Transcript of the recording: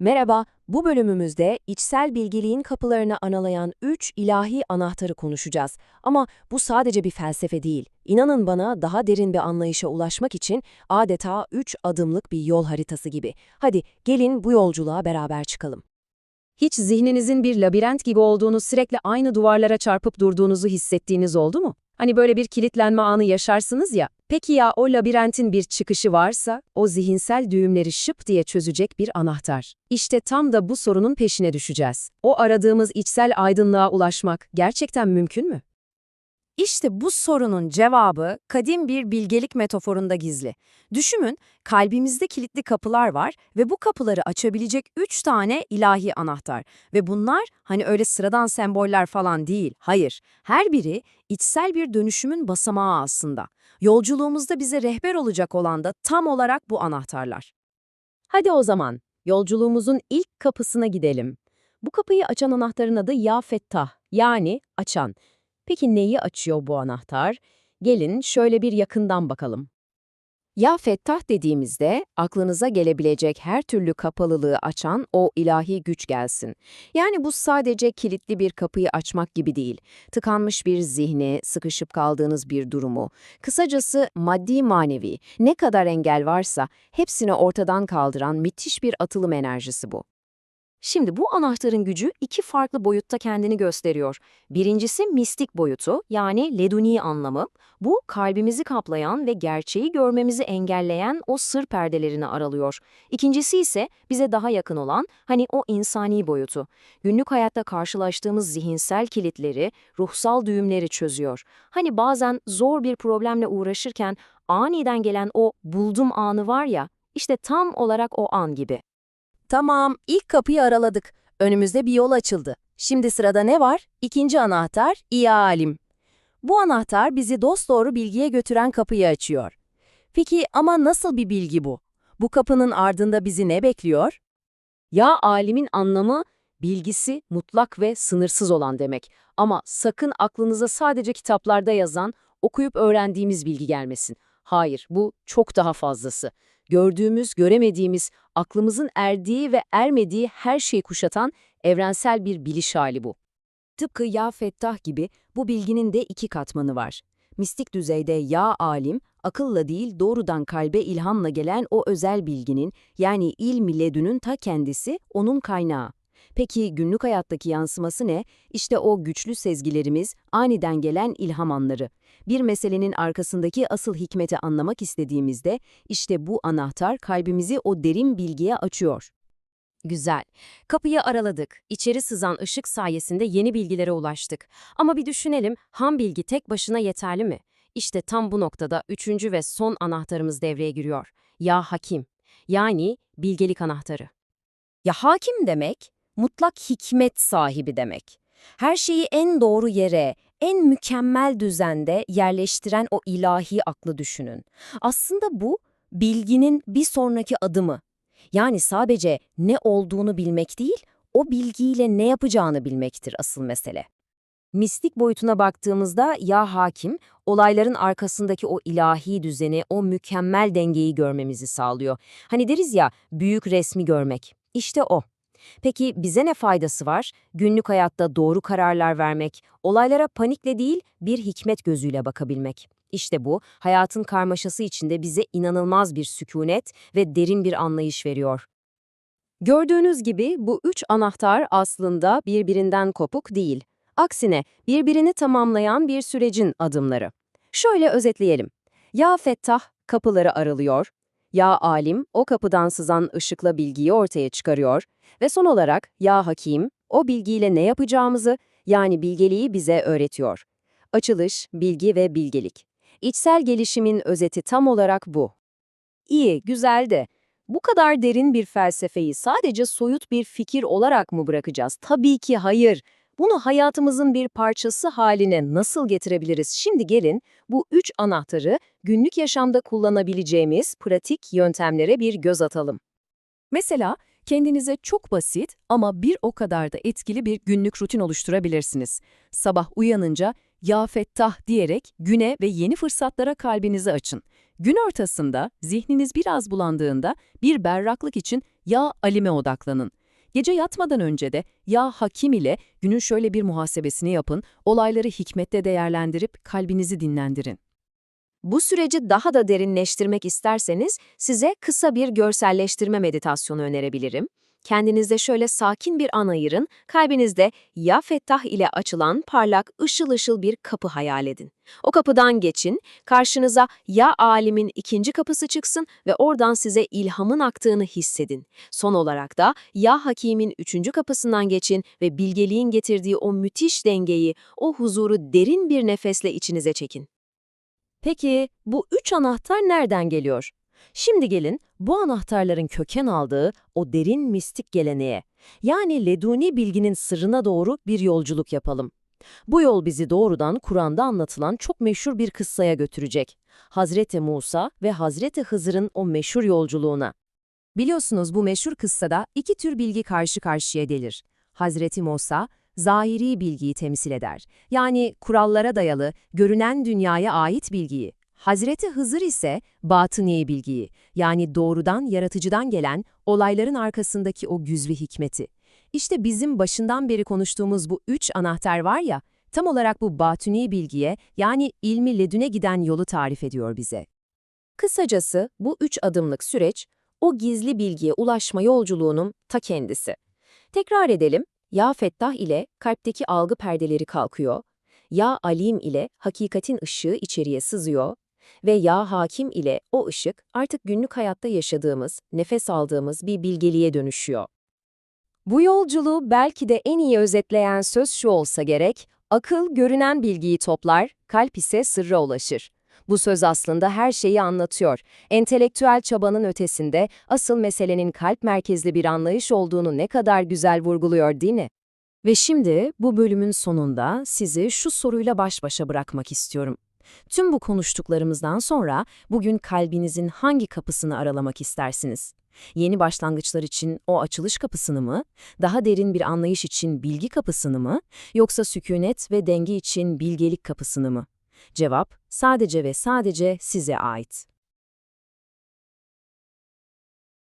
Merhaba, bu bölümümüzde içsel bilgeliğin kapılarını analayan üç ilahi anahtarı konuşacağız. Ama bu sadece bir felsefe değil. İnanın bana daha derin bir anlayışa ulaşmak için adeta üç adımlık bir yol haritası gibi. Hadi gelin bu yolculuğa beraber çıkalım. Hiç zihninizin bir labirent gibi olduğunu sürekli aynı duvarlara çarpıp durduğunuzu hissettiğiniz oldu mu? Hani böyle bir kilitlenme anı yaşarsınız ya. Peki ya o labirentin bir çıkışı varsa, o zihinsel düğümleri şıp diye çözecek bir anahtar. İşte tam da bu sorunun peşine düşeceğiz. O aradığımız içsel aydınlığa ulaşmak gerçekten mümkün mü? İşte bu sorunun cevabı kadim bir bilgelik metaforunda gizli. Düşünün, kalbimizde kilitli kapılar var ve bu kapıları açabilecek üç tane ilahi anahtar. Ve bunlar hani öyle sıradan semboller falan değil, hayır. Her biri içsel bir dönüşümün basamağı aslında. Yolculuğumuzda bize rehber olacak olan da tam olarak bu anahtarlar. Hadi o zaman yolculuğumuzun ilk kapısına gidelim. Bu kapıyı açan anahtarın adı Ya Fettah yani açan. Peki neyi açıyor bu anahtar? Gelin şöyle bir yakından bakalım. Ya Fettah dediğimizde aklınıza gelebilecek her türlü kapalılığı açan o ilahi güç gelsin. Yani bu sadece kilitli bir kapıyı açmak gibi değil. Tıkanmış bir zihni, sıkışıp kaldığınız bir durumu, kısacası maddi manevi ne kadar engel varsa hepsini ortadan kaldıran müthiş bir atılım enerjisi bu. Şimdi bu anahtarın gücü iki farklı boyutta kendini gösteriyor. Birincisi mistik boyutu yani leduni anlamı. Bu kalbimizi kaplayan ve gerçeği görmemizi engelleyen o sır perdelerini aralıyor. İkincisi ise bize daha yakın olan hani o insani boyutu. Günlük hayatta karşılaştığımız zihinsel kilitleri, ruhsal düğümleri çözüyor. Hani bazen zor bir problemle uğraşırken aniden gelen o buldum anı var ya, işte tam olarak o an gibi. Tamam, ilk kapıyı araladık. Önümüzde bir yol açıldı. Şimdi sırada ne var? İkinci anahtar, İya Alim. Bu anahtar bizi dosdoğru bilgiye götüren kapıyı açıyor. Peki ama nasıl bir bilgi bu? Bu kapının ardında bizi ne bekliyor? Ya alimin anlamı bilgisi mutlak ve sınırsız olan demek. Ama sakın aklınıza sadece kitaplarda yazan, okuyup öğrendiğimiz bilgi gelmesin. Hayır, bu çok daha fazlası. Gördüğümüz, göremediğimiz, aklımızın erdiği ve ermediği her şeyi kuşatan evrensel bir biliş hali bu. Tıpkı Ya Fettah gibi bu bilginin de iki katmanı var. Mistik düzeyde Ya Alim, akılla değil doğrudan kalbe ilhamla gelen o özel bilginin yani ilmi ledünün ta kendisi, onun kaynağı. Peki günlük hayattaki yansıması ne? İşte o güçlü sezgilerimiz, aniden gelen ilham anları. Bir meselenin arkasındaki asıl hikmeti anlamak istediğimizde, işte bu anahtar kalbimizi o derin bilgiye açıyor. Güzel. Kapıyı araladık. İçeri sızan ışık sayesinde yeni bilgilere ulaştık. Ama bir düşünelim, ham bilgi tek başına yeterli mi? İşte tam bu noktada üçüncü ve son anahtarımız devreye giriyor. Ya Hakim. Yani bilgelik anahtarı. Ya hakim demek, mutlak hikmet sahibi demek. Her şeyi en doğru yere, en mükemmel düzende yerleştiren o ilahi aklı düşünün. Aslında bu, bilginin bir sonraki adımı. Yani sadece ne olduğunu bilmek değil, o bilgiyle ne yapacağını bilmektir asıl mesele. Mistik boyutuna baktığımızda ya hakim, olayların arkasındaki o ilahi düzeni, o mükemmel dengeyi görmemizi sağlıyor. Hani deriz ya, büyük resmi görmek. İşte o. Peki bize ne faydası var? Günlük hayatta doğru kararlar vermek, olaylara panikle değil bir hikmet gözüyle bakabilmek. İşte bu, hayatın karmaşası içinde bize inanılmaz bir sükunet ve derin bir anlayış veriyor. Gördüğünüz gibi bu üç anahtar aslında birbirinden kopuk değil. Aksine birbirini tamamlayan bir sürecin adımları. Şöyle özetleyelim. Ya Fettah kapıları aralıyor, Ya Alim o kapıdan sızan ışıkla bilgiyi ortaya çıkarıyor ve son olarak Ya Hakim o bilgiyle ne yapacağımızı yani bilgeliği bize öğretiyor. Açılış, bilgi ve bilgelik. İçsel gelişimin özeti tam olarak bu. İyi, güzel de bu kadar derin bir felsefeyi sadece soyut bir fikir olarak mı bırakacağız? Tabii ki hayır. Bunu hayatımızın bir parçası haline nasıl getirebiliriz? Şimdi gelin bu üç anahtarı günlük yaşamda kullanabileceğimiz pratik yöntemlere bir göz atalım. Mesela kendinize çok basit ama bir o kadar da etkili bir günlük rutin oluşturabilirsiniz. Sabah uyanınca Ya Fettah diyerek güne ve yeni fırsatlara kalbinizi açın. Gün ortasında, zihniniz biraz bulandığında bir berraklık için ya alime odaklanın. Gece yatmadan önce de ya hakim ile günün şöyle bir muhasebesini yapın, olayları hikmetle değerlendirip kalbinizi dinlendirin. Bu süreci daha da derinleştirmek isterseniz size kısa bir görselleştirme meditasyonu önerebilirim. Kendinizde şöyle sakin bir an ayırın, kalbinizde ya Fettah ile açılan parlak ışıl ışıl bir kapı hayal edin. O kapıdan geçin, karşınıza ya alimin ikinci kapısı çıksın ve oradan size ilhamın aktığını hissedin. Son olarak da ya hakimin üçüncü kapısından geçin ve bilgeliğin getirdiği o müthiş dengeyi, o huzuru derin bir nefesle içinize çekin. Peki bu üç anahtar nereden geliyor? Şimdi gelin bu anahtarların köken aldığı o derin mistik geleneğe, yani leduni bilginin sırrına doğru bir yolculuk yapalım. Bu yol bizi doğrudan Kur'an'da anlatılan çok meşhur bir kıssaya götürecek. Hazreti Musa ve Hazreti Hızır'ın o meşhur yolculuğuna. Biliyorsunuz bu meşhur kıssada iki tür bilgi karşı karşıya gelir. Hazreti Musa, zahiri bilgiyi temsil eder. Yani kurallara dayalı, görünen dünyaya ait bilgiyi. Hazreti Hızır ise batıni bilgiyi, yani doğrudan yaratıcıdan gelen olayların arkasındaki o güzvi hikmeti. İşte bizim başından beri konuştuğumuz bu üç anahtar var ya, tam olarak bu batuni bilgiye, yani ilmi ledüne giden yolu tarif ediyor bize. Kısacası bu üç adımlık süreç, o gizli bilgiye ulaşma yolculuğunun ta kendisi. Tekrar edelim, Ya Fettah ile kalpteki algı perdeleri kalkıyor, Ya Alim ile hakikatin ışığı içeriye sızıyor ve Ya Hakim ile o ışık artık günlük hayatta yaşadığımız, nefes aldığımız bir bilgeliğe dönüşüyor. Bu yolculuğu belki de en iyi özetleyen söz şu olsa gerek, akıl görünen bilgiyi toplar, kalp ise sırra ulaşır. Bu söz aslında her şeyi anlatıyor. Entelektüel çabanın ötesinde asıl meselenin kalp merkezli bir anlayış olduğunu ne kadar güzel vurguluyor değil mi? Ve şimdi bu bölümün sonunda sizi şu soruyla baş başa bırakmak istiyorum. Tüm bu konuştuklarımızdan sonra bugün kalbinizin hangi kapısını aralamak istersiniz? Yeni başlangıçlar için o açılış kapısını mı, daha derin bir anlayış için bilgi kapısını mı, yoksa sükunet ve denge için bilgelik kapısını mı? Cevap sadece ve sadece size ait.